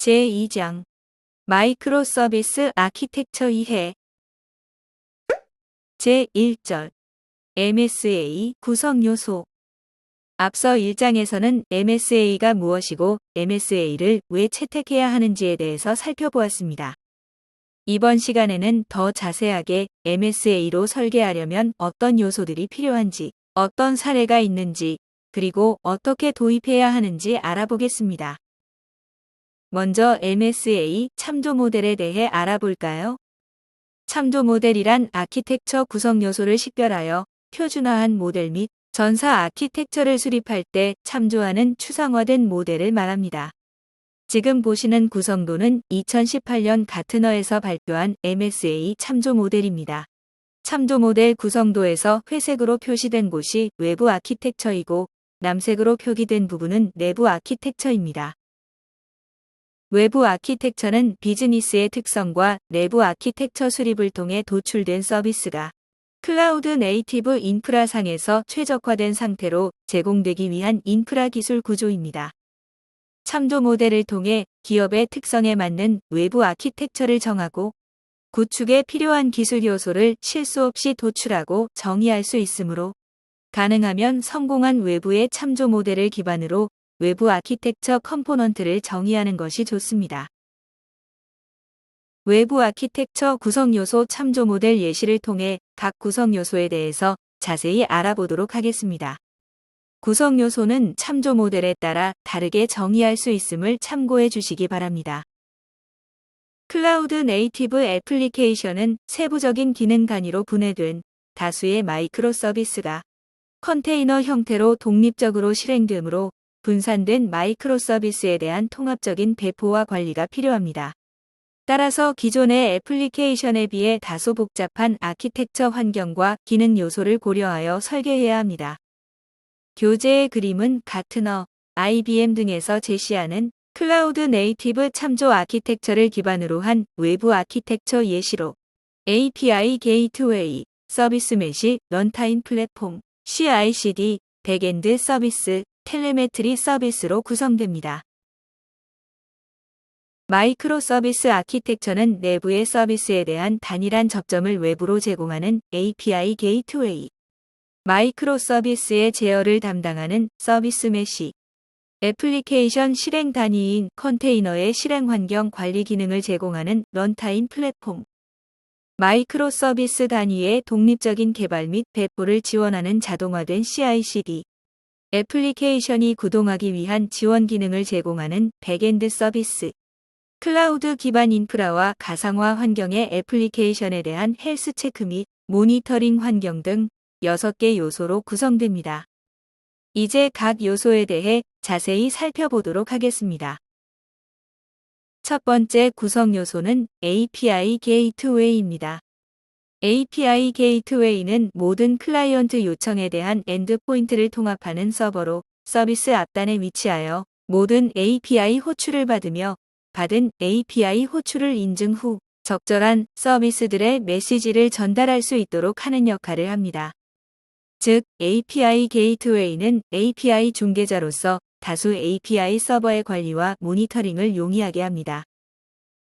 제2장 마이크로 서비스 아키텍처 이해 제1절 MSA 구성 요소 앞서 1장에서는 MSA가 무엇이고 MSA를 왜 채택해야 하는지에 대해서 살펴보았습니다. 이번 시간에는 더 자세하게 MSA로 설계하려면 어떤 요소들이 필요한지, 어떤 사례가 있는지, 그리고 어떻게 도입해야 하는지 알아보겠습니다. 먼저 MSA 참조 모델에 대해 알아볼까요? 참조 모델이란 아키텍처 구성 요소를 식별하여 표준화한 모델 및 전사 아키텍처를 수립할 때 참조하는 추상화된 모델을 말합니다. 지금 보시는 구성도는 2018년 가트너에서 발표한 MSA 참조 모델입니다. 참조 모델 구성도에서 회색으로 표시된 곳이 외부 아키텍처이고 남색으로 표기된 부분은 내부 아키텍처입니다. 외부 아키텍처는 비즈니스의 특성과 내부 아키텍처 수립을 통해 도출된 서비스가 클라우드 네이티브 인프라 상에서 최적화된 상태로 제공되기 위한 인프라 기술 구조입니다. 참조 모델을 통해 기업의 특성에 맞는 외부 아키텍처를 정하고 구축에 필요한 기술 요소를 실수 없이 도출하고 정의할 수 있으므로 가능하면 성공한 외부의 참조 모델을 기반으로 외부 아키텍처 컴포넌트를 정의하는 것이 좋습니다. 외부 아키텍처 구성 요소 참조 모델 예시를 통해 각 구성 요소에 대해서 자세히 알아보도록 하겠습니다. 구성 요소는 참조 모델에 따라 다르게 정의할 수 있음을 참고해 주시기 바랍니다. 클라우드 네이티브 애플리케이션은 세부적인 기능 단위로 분해된 다수의 마이크로 서비스가 컨테이너 형태로 독립적으로 실행되므로 분산된 마이크로 서비스에 대한 통합적인 배포와 관리가 필요합니다. 따라서 기존의 애플리케이션에 비해 다소 복잡한 아키텍처 환경과 기능 요소를 고려하여 설계해야 합니다. 교재의 그림은 가트너, IBM 등에서 제시하는 클라우드 네이티브 참조 아키텍처를 기반으로 한 외부 아키텍처 예시로 API 게이트웨이, 서비스 메시, 런타임 플랫폼, CI/CD, 백엔드 서비스, 텔레메트리 서비스로 구성됩니다. 마이크로 서비스 아키텍처는 내부의 서비스에 대한 단일한 접점을 외부로 제공하는 API 게이트웨이, 마이크로 서비스의 제어를 담당하는 서비스 메시, 애플리케이션 실행 단위인 컨테이너의 실행 환경 관리 기능을 제공하는 런타임 플랫폼, 마이크로 서비스 단위의 독립적인 개발 및 배포를 지원하는 자동화된 CI/CD, 애플리케이션이 구동하기 위한 지원 기능을 제공하는 백엔드 서비스, 클라우드 기반 인프라와 가상화 환경의 애플리케이션에 대한 헬스 체크 및 모니터링 환경 등 6개 요소로 구성됩니다. 이제 각 요소에 대해 자세히 살펴보도록 하겠습니다. 첫 번째 구성 요소는 API 게이트웨이입니다. API 게이트웨이는 모든 클라이언트 요청에 대한 엔드포인트를 통합하는 서버로 서비스 앞단에 위치하여 모든 API 호출을 받으며 받은 API 호출을 인증 후 적절한 서비스들의 메시지를 전달할 수 있도록 하는 역할을 합니다. 즉, API 게이트웨이는 API 중개자로서 다수 API 서버의 관리와 모니터링을 용이하게 합니다.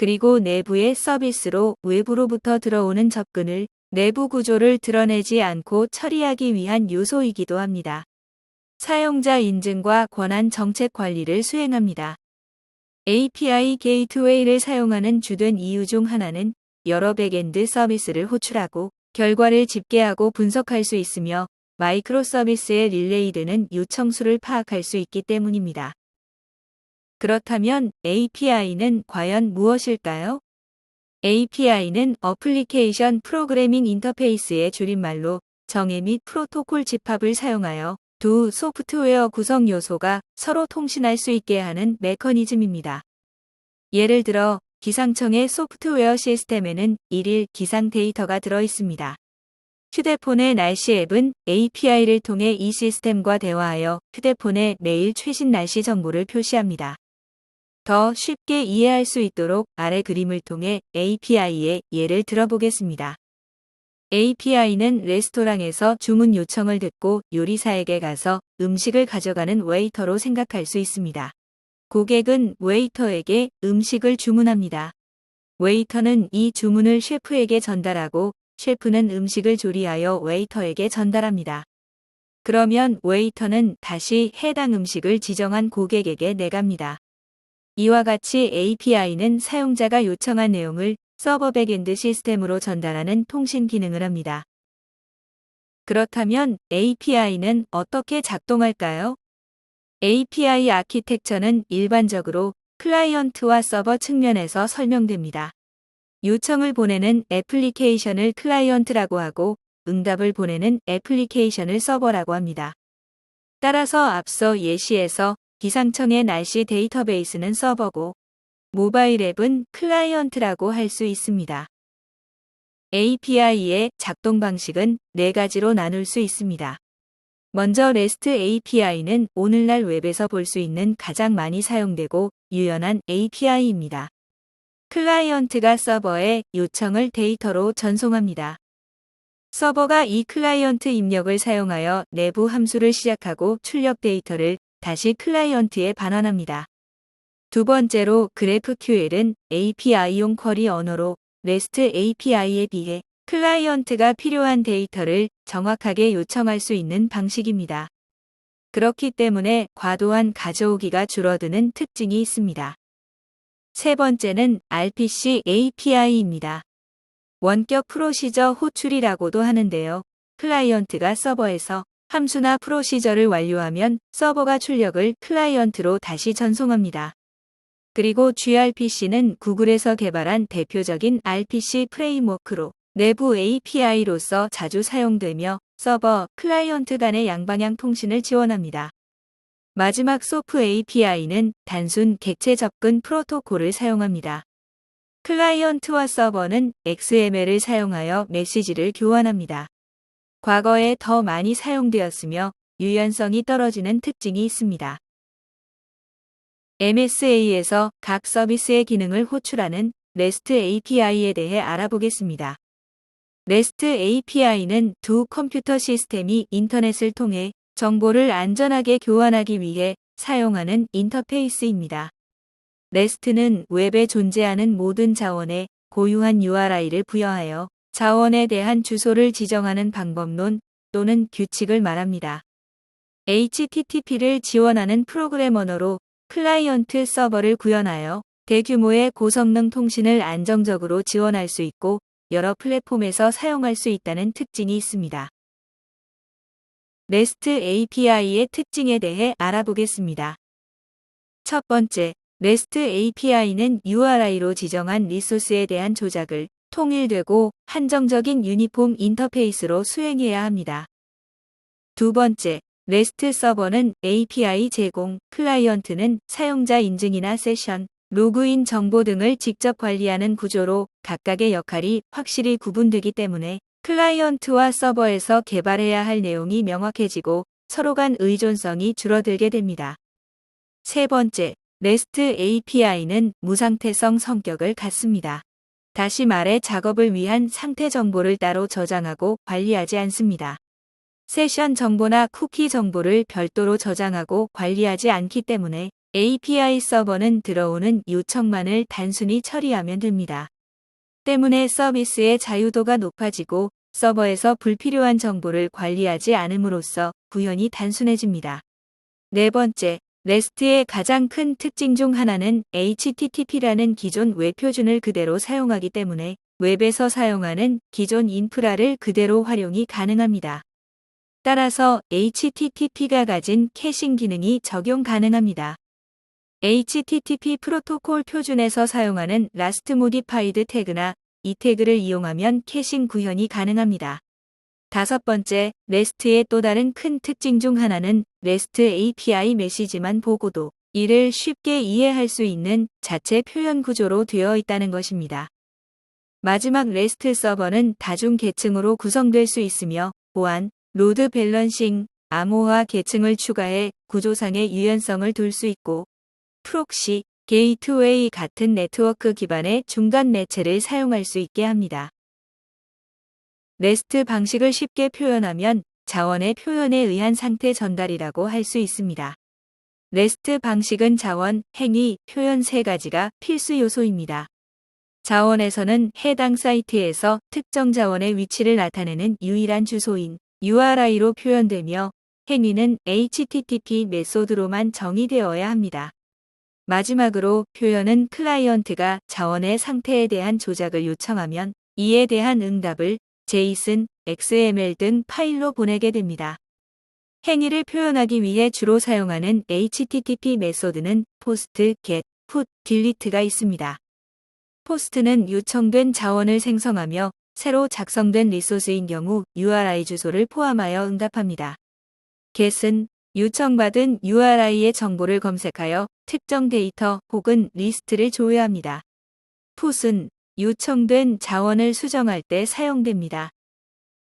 그리고 내부의 서비스로 외부로부터 들어오는 접근을 내부 구조를 드러내지 않고 처리하기 위한 요소이기도 합니다. 사용자 인증과 권한 정책 관리를 수행합니다. API 게이트웨이를 사용하는 주된 이유 중 하나는 여러 백엔드 서비스를 호출하고 결과를 집계하고 분석할 수 있으며 마이크로 서비스에 릴레이되는 요청수를 파악할 수 있기 때문입니다. 그렇다면 API는 과연 무엇일까요? API는 어플리케이션 프로그래밍 인터페이스의 줄임말로 정의 및 프로토콜 집합을 사용하여 두 소프트웨어 구성 요소가 서로 통신할 수 있게 하는 메커니즘입니다. 예를 들어 기상청의 소프트웨어 시스템에는 일일 기상 데이터가 들어 있습니다. 휴대폰의 날씨 앱은 API를 통해 이 시스템과 대화하여 휴대폰의 매일 최신 날씨 정보를 표시합니다. 더 쉽게 이해할 수 있도록 아래 그림을 통해 API의 예를 들어보겠습니다. API는 레스토랑에서 주문 요청을 듣고 요리사에게 가서 음식을 가져가는 웨이터로 생각할 수 있습니다. 고객은 웨이터에게 음식을 주문합니다. 웨이터는 이 주문을 셰프에게 전달하고 셰프는 음식을 조리하여 웨이터에게 전달합니다. 그러면 웨이터는 다시 해당 음식을 지정한 고객에게 내갑니다. 이와 같이 API는 사용자가 요청한 내용을 서버 백엔드 시스템으로 전달하는 통신 기능을 합니다. 그렇다면 API는 어떻게 작동할까요? API 아키텍처는 일반적으로 클라이언트와 서버 측면에서 설명됩니다. 요청을 보내는 애플리케이션을 클라이언트라고 하고 응답을 보내는 애플리케이션을 서버라고 합니다. 따라서 앞서 예시에서 기상청의 날씨 데이터베이스는 서버고 모바일 앱은 클라이언트라고 할 수 있습니다. API의 작동 방식은 네 가지로 나눌 수 있습니다. 먼저 REST API는 오늘날 웹에서 볼 수 있는 가장 많이 사용되고 유연한 API입니다. 클라이언트가 서버에 요청을 데이터로 전송합니다. 서버가 이 클라이언트 입력을 사용하여 내부 함수를 시작하고 출력 데이터를 다시 클라이언트에 반환합니다. 두 번째로 GraphQL은 API용 쿼리 언어로 REST API에 비해 클라이언트가 필요한 데이터를 정확하게 요청할 수 있는 방식입니다. 그렇기 때문에 과도한 가져오기가 줄어드는 특징이 있습니다. 세 번째는 RPC API입니다. 원격 프로시저 호출이라고도 하는데요. 클라이언트가 서버에서 함수나 프로시저를 완료하면 서버가 출력을 클라이언트로 다시 전송합니다. 그리고 gRPC는 구글에서 개발한 대표적인 RPC 프레임워크로 내부 API로서 자주 사용되며 서버, 클라이언트 간의 양방향 통신을 지원합니다. 마지막 소프 API는 단순 객체 접근 프로토콜을 사용합니다. 클라이언트와 서버는 XML을 사용하여 메시지를 교환합니다. 과거에 더 많이 사용되었으며 유연성이 떨어지는 특징이 있습니다. MSA에서 각 서비스의 기능을 호출하는 REST API에 대해 알아보겠습니다. REST API는 두 컴퓨터 시스템이 인터넷을 통해 정보를 안전하게 교환하기 위해 사용하는 인터페이스입니다. REST는 웹에 존재하는 모든 자원에 고유한 URI를 부여하여 자원에 대한 주소를 지정하는 방법론 또는 규칙을 말합니다. HTTP를 지원하는 프로그램 언어로 클라이언트 서버를 구현하여 대규모의 고성능 통신을 안정적으로 지원할 수 있고 여러 플랫폼에서 사용할 수 있다는 특징이 있습니다. REST API의 특징에 대해 알아보겠습니다. 첫 번째, REST API는 URI로 지정한 리소스에 대한 조작을 통일되고 한정적인 유니폼 인터페이스로 수행해야 합니다. 두 번째, REST 서버는 API 제공, 클라이언트는 사용자 인증이나 세션, 로그인 정보 등을 직접 관리하는 구조로 각각의 역할이 확실히 구분되기 때문에 클라이언트와 서버에서 개발해야 할 내용이 명확해지고 서로 간 의존성이 줄어들게 됩니다. 세 번째, REST API는 무상태성 성격을 갖습니다. 다시 말해 작업을 위한 상태 정보를 따로 저장하고 관리하지 않습니다. 세션 정보나 쿠키 정보를 별도로 저장하고 관리하지 않기 때문에 API 서버는 들어오는 요청만을 단순히 처리하면 됩니다. 때문에 서비스의 자유도가 높아지고 서버에서 불필요한 정보를 관리하지 않음으로써 구현이 단순해집니다. 네 번째, REST의 가장 큰 특징 중 하나는 HTTP라는 기존 웹 표준을 그대로 사용하기 때문에 웹에서 사용하는 기존 인프라를 그대로 활용이 가능합니다. 따라서 HTTP가 가진 캐싱 기능이 적용 가능합니다. HTTP 프로토콜 표준에서 사용하는 라스트 모디파이드 태그나 이 태그를 이용하면 캐싱 구현이 가능합니다. 다섯 번째, REST의 또 다른 큰 특징 중 하나는 REST API 메시지만 보고도 이를 쉽게 이해할 수 있는 자체 표현 구조로 되어 있다는 것입니다. 마지막 REST 서버는 다중 계층으로 구성될 수 있으며 보안, 로드 밸런싱, 암호화 계층을 추가해 구조상의 유연성을 둘 수 있고 프록시, 게이트웨이 같은 네트워크 기반의 중간 매체를 사용할 수 있게 합니다. REST 방식을 쉽게 표현하면 자원의 표현에 의한 상태 전달이라고 할 수 있습니다. 레스트 방식은 자원, 행위, 표현 세 가지가 필수 요소입니다. 자원에서는 해당 사이트에서 특정 자원의 위치를 나타내는 유일한 주소인 URI로 표현되며 행위는 HTTP 메소드로만 정의되어야 합니다. 마지막으로 표현은 클라이언트가 자원의 상태에 대한 조작을 요청하면 이에 대한 응답을 JSON, XML 등 파일로 보내게 됩니다. 행위를 표현하기 위해 주로 사용하는 HTTP 메소드는 post, get, put, delete가 있습니다. post는 요청된 자원을 생성하며 새로 작성된 리소스인 경우 URI 주소를 포함하여 응답합니다. get은 요청받은 URI의 정보를 검색하여 특정 데이터 혹은 리스트를 조회합니다. put은 요청된 자원을 수정할 때 사용됩니다.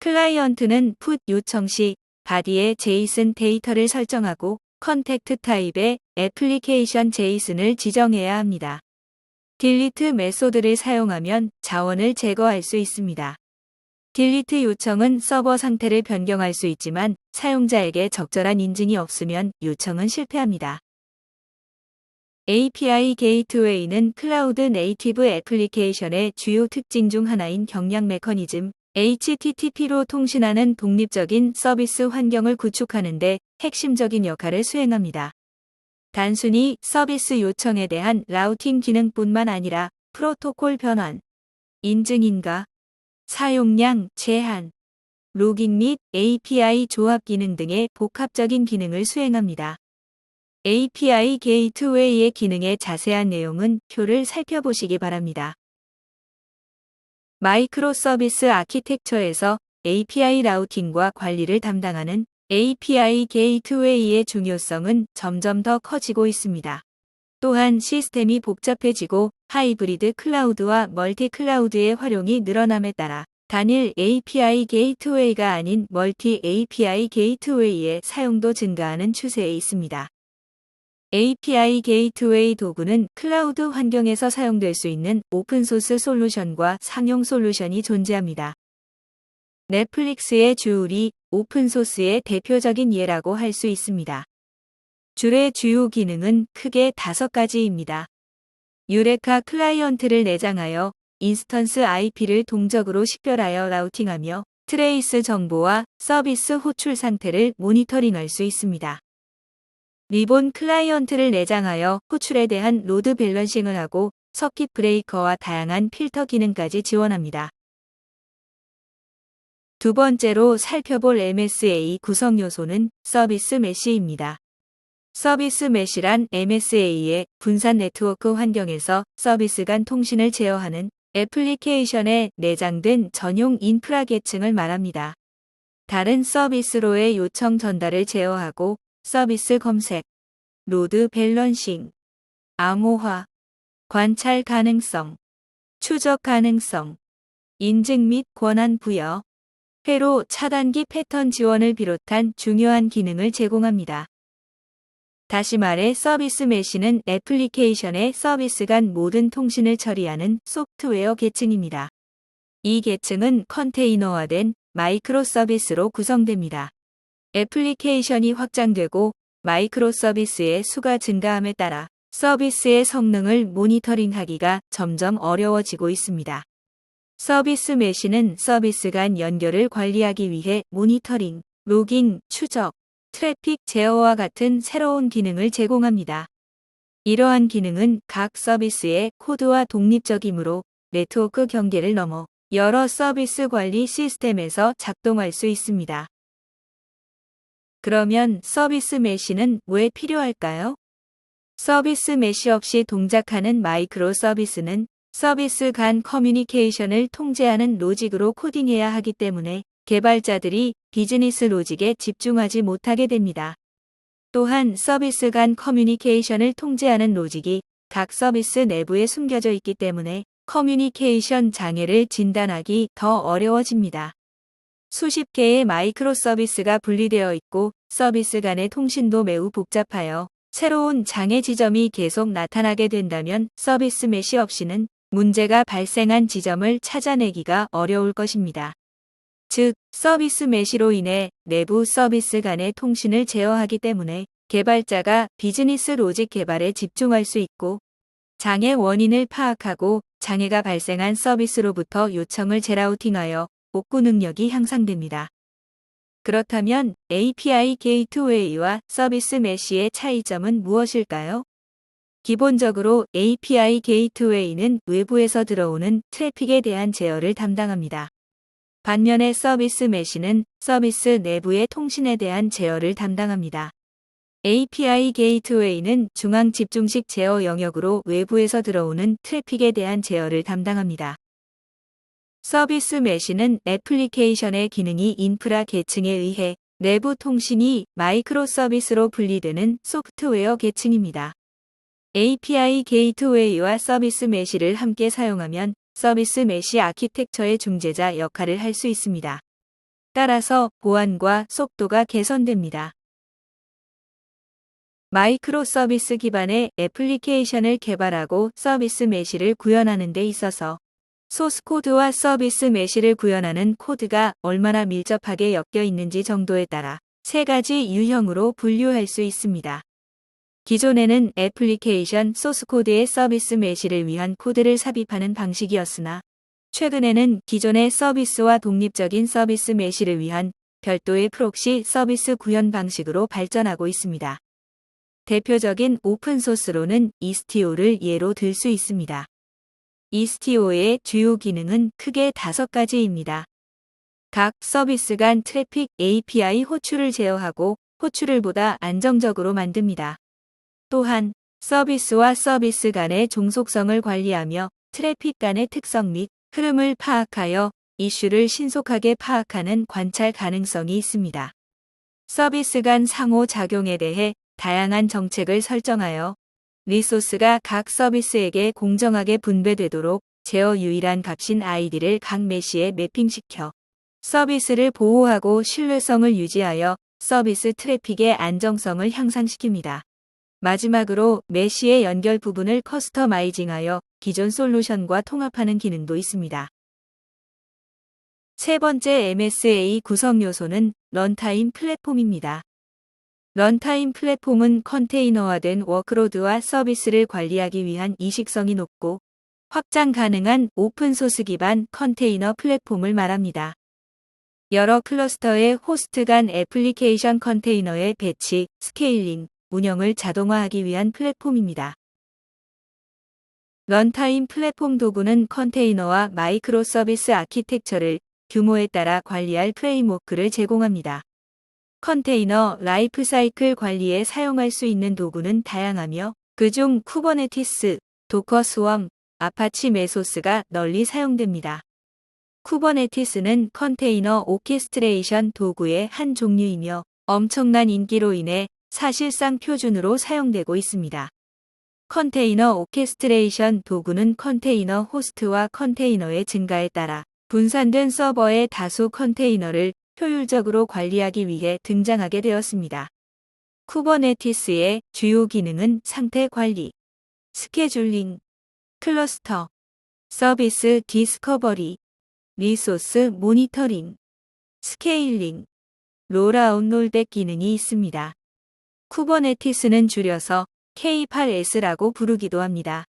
클라이언트는 put 요청 시 바디에 JSON 데이터를 설정하고 컨택트 타입의 애플리케이션 JSON을 지정해야 합니다. 딜리트 메소드를 사용하면 자원을 제거할 수 있습니다. 딜리트 요청은 서버 상태를 변경할 수 있지만 사용자에게 적절한 인증이 없으면 요청은 실패합니다. API 게이트웨이는 클라우드 네이티브 애플리케이션의 주요 특징 중 하나인 경량 메커니즘, HTTP로 통신하는 독립적인 서비스 환경을 구축하는 데 핵심적인 역할을 수행합니다. 단순히 서비스 요청에 대한 라우팅 기능뿐만 아니라 프로토콜 변환, 인증 인가, 사용량 제한, 로깅 및 API 조합 기능 등의 복합적인 기능을 수행합니다. API 게이트웨이의 기능의 자세한 내용은 표를 살펴보시기 바랍니다. 마이크로 서비스 아키텍처에서 API 라우팅과 관리를 담당하는 API 게이트웨이의 중요성은 점점 더 커지고 있습니다. 또한 시스템이 복잡해지고 하이브리드 클라우드와 멀티 클라우드의 활용이 늘어남에 따라 단일 API 게이트웨이가 아닌 멀티 API 게이트웨이의 사용도 증가하는 추세에 있습니다. API 게이트웨이 도구는 클라우드 환경에서 사용될 수 있는 오픈소스 솔루션과 상용 솔루션이 존재합니다. 넷플릭스의 주울이 오픈소스의 대표적인 예라고 할 수 있습니다. 줄의 주요 기능은 크게 다섯 가지입니다. 유레카 클라이언트를 내장하여 인스턴스 IP를 동적으로 식별하여 라우팅하며 트레이스 정보와 서비스 호출 상태를 모니터링할 수 있습니다. 리본 클라이언트를 내장하여 호출에 대한 로드 밸런싱을 하고 서킷 브레이커와 다양한 필터 기능까지 지원합니다. 두 번째로 살펴볼 MSA 구성 요소는 서비스 메시입니다. 서비스 메시란 MSA의 분산 네트워크 환경에서 서비스 간 통신을 제어하는 애플리케이션에 내장된 전용 인프라 계층을 말합니다. 다른 서비스로의 요청 전달을 제어하고 서비스 검색, 로드 밸런싱, 암호화, 관찰 가능성, 추적 가능성, 인증 및 권한 부여, 회로 차단기 패턴 지원을 비롯한 중요한 기능을 제공합니다. 다시 말해 서비스 메시는 애플리케이션의 서비스 간 모든 통신을 처리하는 소프트웨어 계층입니다. 이 계층은 컨테이너화된 마이크로 서비스로 구성됩니다. 애플리케이션이 확장되고 마이크로 서비스의 수가 증가함에 따라 서비스의 성능을 모니터링하기가 점점 어려워지고 있습니다. 서비스 메시는 서비스 간 연결을 관리하기 위해 모니터링, 로깅, 추적, 트래픽 제어와 같은 새로운 기능을 제공합니다. 이러한 기능은 각 서비스의 코드와 독립적이므로 네트워크 경계를 넘어 여러 서비스 관리 시스템에서 작동할 수 있습니다. 그러면 서비스 메시는 왜 필요할까요? 서비스 메시 없이 동작하는 마이크로 서비스는 서비스 간 커뮤니케이션을 통제하는 로직으로 코딩해야 하기 때문에 개발자들이 비즈니스 로직에 집중하지 못하게 됩니다. 또한 서비스 간 커뮤니케이션을 통제하는 로직이 각 서비스 내부에 숨겨져 있기 때문에 커뮤니케이션 장애를 진단하기 더 어려워집니다. 수십 개의 마이크로 서비스가 분리되어 있고 서비스 간의 통신도 매우 복잡하여 새로운 장애 지점이 계속 나타나게 된다면 서비스 메시 없이는 문제가 발생한 지점을 찾아내기가 어려울 것입니다. 즉, 서비스 메시로 인해 내부 서비스 간의 통신을 제어하기 때문에 개발자가 비즈니스 로직 개발에 집중할 수 있고 장애 원인을 파악하고 장애가 발생한 서비스로부터 요청을 제라우팅하여 복구 능력이 향상됩니다. 그렇다면 API 게이트웨이와 서비스 메시의 차이점은 무엇일까요? 기본적으로 API 게이트웨이는 외부에서 들어오는 트래픽에 대한 제어를 담당합니다. 반면에 서비스 메시는 서비스 내부의 통신에 대한 제어를 담당합니다. API 게이트웨이는 중앙 집중식 제어 영역으로 외부에서 들어오는 트래픽에 대한 제어를 담당합니다. 서비스 메시는 애플리케이션의 기능이 인프라 계층에 의해 내부 통신이 마이크로 서비스로 분리되는 소프트웨어 계층입니다. API 게이트웨이와 서비스 메시를 함께 사용하면 서비스 메시 아키텍처의 중재자 역할을 할 수 있습니다. 따라서 보안과 속도가 개선됩니다. 마이크로 서비스 기반의 애플리케이션을 개발하고 서비스 메시를 구현하는 데 있어서 소스 코드와 서비스 메시를 구현하는 코드가 얼마나 밀접하게 엮여 있는지 정도에 따라 세 가지 유형으로 분류할 수 있습니다. 기존에는 애플리케이션 소스 코드의 서비스 메시를 위한 코드를 삽입하는 방식이었으나 최근에는 기존의 서비스와 독립적인 서비스 메시를 위한 별도의 프록시 서비스 구현 방식으로 발전하고 있습니다. 대표적인 오픈소스로는 이스티오를 예로 들 수 있습니다. 이스티오의 주요 기능은 크게 다섯 가지입니다. 각 서비스 간 트래픽 API 호출을 제어하고 호출을 보다 안정적으로 만듭니다. 또한 서비스와 서비스 간의 종속성을 관리하며 트래픽 간의 특성 및 흐름을 파악하여 이슈를 신속하게 파악하는 관찰 가능성이 있습니다. 서비스 간 상호 작용에 대해 다양한 정책을 설정하여 리소스가 각 서비스에게 공정하게 분배되도록 제어 유일한 값인 아이디를 각 메시에 매핑시켜 서비스를 보호하고 신뢰성을 유지하여 서비스 트래픽의 안정성을 향상시킵니다. 마지막으로 메시의 연결 부분을 커스터마이징하여 기존 솔루션과 통합하는 기능도 있습니다. 세 번째 MSA 구성 요소는 런타임 플랫폼입니다. 런타임 플랫폼은 컨테이너화된 워크로드와 서비스를 관리하기 위한 이식성이 높고 확장 가능한 오픈소스 기반 컨테이너 플랫폼을 말합니다. 여러 클러스터의 호스트 간 애플리케이션 컨테이너의 배치, 스케일링, 운영을 자동화하기 위한 플랫폼입니다. 런타임 플랫폼 도구는 컨테이너와 마이크로 서비스 아키텍처를 규모에 따라 관리할 프레임워크를 제공합니다. 컨테이너 라이프 사이클 관리에 사용할 수 있는 도구는 다양하며 그중 쿠버네티스, 도커 스웜, 아파치 메소스가 널리 사용됩니다. 쿠버네티스는 컨테이너 오케스트레이션 도구의 한 종류이며 엄청난 인기로 인해 사실상 표준으로 사용되고 있습니다. 컨테이너 오케스트레이션 도구는 컨테이너 호스트와 컨테이너의 증가에 따라 분산된 서버의 다수 컨테이너를 효율적으로 관리하기 위해 등장하게 되었습니다. 쿠버네티스의 주요 기능은 상태 관리, 스케줄링, 클러스터, 서비스 디스커버리, 리소스 모니터링, 스케일링, 롤아웃 롤백 기능이 있습니다. 쿠버네티스는 줄여서 K8S라고 부르기도 합니다.